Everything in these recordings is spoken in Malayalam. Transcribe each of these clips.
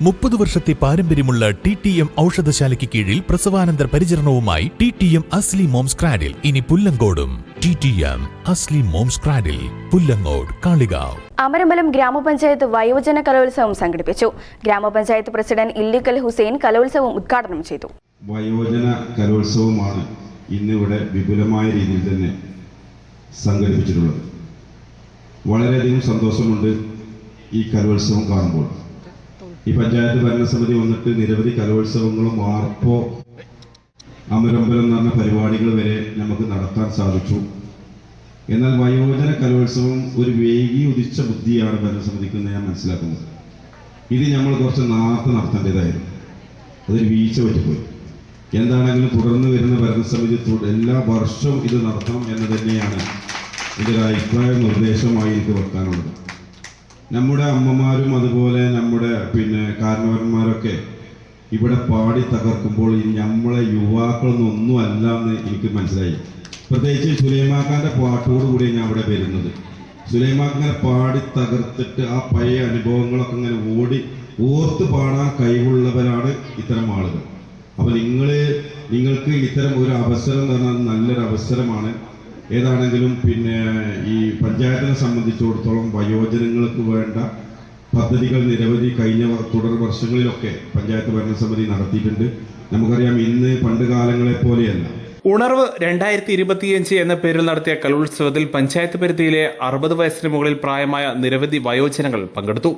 മുപ്പത് വർഷത്തെ പാരമ്പര്യമുള്ള ടി ടി എം ഔഷധശാലയ്ക്ക് കീഴിൽ പ്രസവാനന്തര പരിചരണവുമായി T T M Asli moms cradle. ഇനി പുല്ലങ്കോടും. T T M Asli moms cradle. Pullangode Kalikavu. Amarambalam ഗ്രാമപഞ്ചായത്ത് വയോജന കലോത്സവം സംഘടിപ്പിച്ചു. ഗ്രാമപഞ്ചായത്ത് പ്രസിഡന്റ് ഇല്ലിക്കൽ ഹുസൈൻ കലോത്സവം ഉദ്ഘാടനം ചെയ്തു. വയോജന കലോത്സവമാണ് ഇന്നിവിടെ വിപുലമായ രീതിയിൽ തന്നെ സംഘടിപ്പിച്ചിട്ടുള്ളത്. വളരെയധികം സന്തോഷമുണ്ട് ഈ കലോത്സവം കാണുമ്പോൾ. ഈ പഞ്ചായത്ത് ഭരണസമിതി വന്നിട്ട് നിരവധി കലോത്സവങ്ങളും ആർപ്പോ അമരമ്പലം എന്ന് പറഞ്ഞ പരിപാടികൾ വരെ നമുക്ക് നടത്താൻ സാധിച്ചു. എന്നാൽ വയോജന കലോത്സവം ഒരു വേഗി ഉദിച്ച ബുദ്ധിയാണ് ഭരണസമിതിക്ക് ഞാൻ മനസ്സിലാക്കുന്നത്. ഇത് നമ്മൾ കുറച്ച് നാർത്ത് നടത്തേണ്ടതായിരുന്നു. അതൊരു വീഴ്ച പറ്റിപ്പോയി. എന്താണെങ്കിലും തുടർന്ന് വരുന്ന ഭരണസമിതി എല്ലാ വർഷവും ഇത് നടത്തണം എന്ന് തന്നെയാണ് ഇതൊരു അഭിപ്രായ നിർദ്ദേശമായി എനിക്ക് വെക്കാനുള്ളത്. നമ്മുടെ അമ്മമാരും അതുപോലെ നമ്മുടെ പിന്നെ കാരണവന്മാരൊക്കെ ഇവിടെ പാടി തകർക്കുമ്പോൾ നമ്മളെ യുവാക്കളൊന്നും ഒന്നും അല്ല എന്ന് എനിക്ക് മനസ്സിലായി. പ്രത്യേകിച്ച് സുലൈമാക്കാന്റെ പാട്ടോട് കൂടി ഞാൻ അവിടെ വരുന്നത്. സുലൈമാക്ക് ഇങ്ങനെ പാടി തകർത്തിട്ട് ആ പഴയ അനുഭവങ്ങളൊക്കെ ഇങ്ങനെ ഓടി ഓർത്ത് പാടാൻ കഴിവുള്ളവരാണ് ഇത്തരം ആളുകൾ. അപ്പൊ നിങ്ങൾ നിങ്ങൾക്ക് ഇത്തരം ഒരു അവസരം എന്ന് നല്ലൊരു അവസരമാണ് ഏതാണെങ്കിലും പിന്നെ ഈ പഞ്ചായത്തിനെ സംബന്ധിച്ചിടത്തോളം വയോജനങ്ങൾക്ക് വേണ്ട പദ്ധതികൾ നിരവധി കഴിഞ്ഞ തുടർ വർഷങ്ങളിലൊക്കെ പഞ്ചായത്ത് ഭരണസമിതി നടത്തിയിട്ടുണ്ട്. നമുക്കറിയാം ഇന്ന് പണ്ട് കാലങ്ങളെ പോലെയല്ല. ഉണർവ് രണ്ടായിരത്തി ഇരുപത്തിയഞ്ച് എന്ന പേരിൽ നടത്തിയ കലോത്സവത്തിൽ പഞ്ചായത്ത് പരിധിയിലെ അറുപത് വയസ്സിന് മുകളിൽ പ്രായമായ നിരവധി വയോജനങ്ങൾ പങ്കെടുത്തു.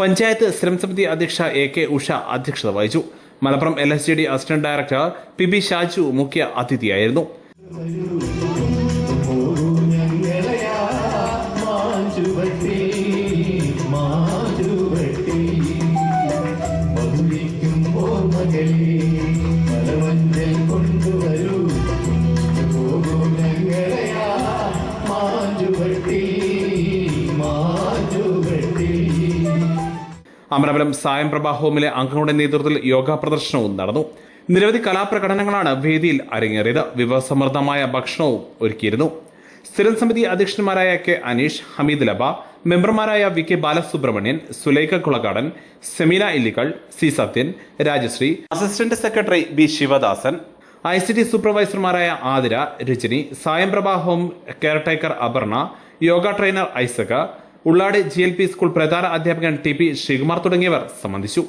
പഞ്ചായത്ത് സ്ഥിരം സമിതി അധ്യക്ഷ എ കെ ഉഷ അധ്യക്ഷത വഹിച്ചു. Malappuram L assistant director P B Shaju മുഖ്യ അതിഥിയായിരുന്നു. അമരപുരം സായം പ്രഭാ ഹോമിലെ അംഗങ്ങളുടെ നേതൃത്വത്തിൽ യോഗ പ്രദർശനവും നടന്നു. നിരവധി കലാപ്രകടനങ്ങളാണ് വേദിയിൽ അരങ്ങേറിയത്. വിഭവസമൃദ്ധമായ ഭക്ഷണവും ഒരുക്കിയിരുന്നു. സ്ഥിരം സമിതി അധ്യക്ഷന്മാരായ കെ അനീഷ് ഹമീദ് ലബ മെമ്പർമാരായ V K Balasubramanian Sulaikha Kulakkadan Semeena Illikkal C Sathyan Rajasree assistant secretary B Sivadasan I C T സൂപ്പർവൈസർമാരായ Athira Rajani Sayam Prabha home caretaker Aparna yoga trainer ഐസക Ullad G L P school പ്രധാന അധ്യാപകൻ ടി പി ശ്രീകുമാർ തുടങ്ങിയവർ സംബന്ധിച്ചു.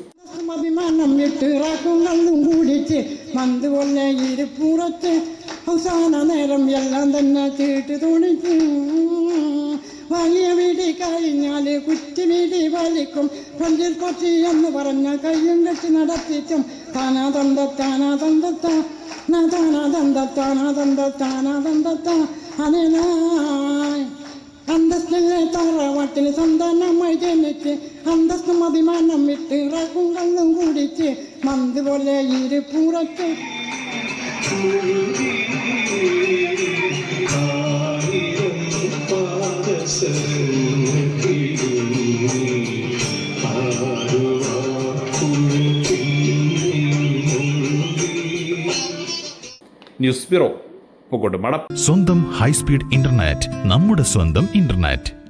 നേരം എല്ലാം തന്നെ വലിയ വീടി കഴിഞ്ഞാൽ കുറ്റി വീടി വലിക്കും. കൊഞ്ചിൽ കൊച്ചി എന്ന് പറഞ്ഞ കയ്യും കെട്ടി നടത്തിച്ചും. താനാ നാ താനാ തന്തത്താനാ തന്തത്താ അതിനായി അന്തസ്റ്റിലെ തറവാട്ടിൽ സന്താനമായി ജനിച്ച് അന്തസ്തും അഭിമാനം വിട്ട് ഇറക്കും കണ്ണും കുടിച്ച് മന്ത് പോലെ ഇരുപ്പുറത്ത് ന്യൂസ് ബ്യൂറോ. പൂക്കോട്ടുമടം സ്വന്തം ഹൈസ്പീഡ് ഇന്റർനെറ്റ് നമ്മുടെ സ്വന്തം ഇന്റർനെറ്റ്.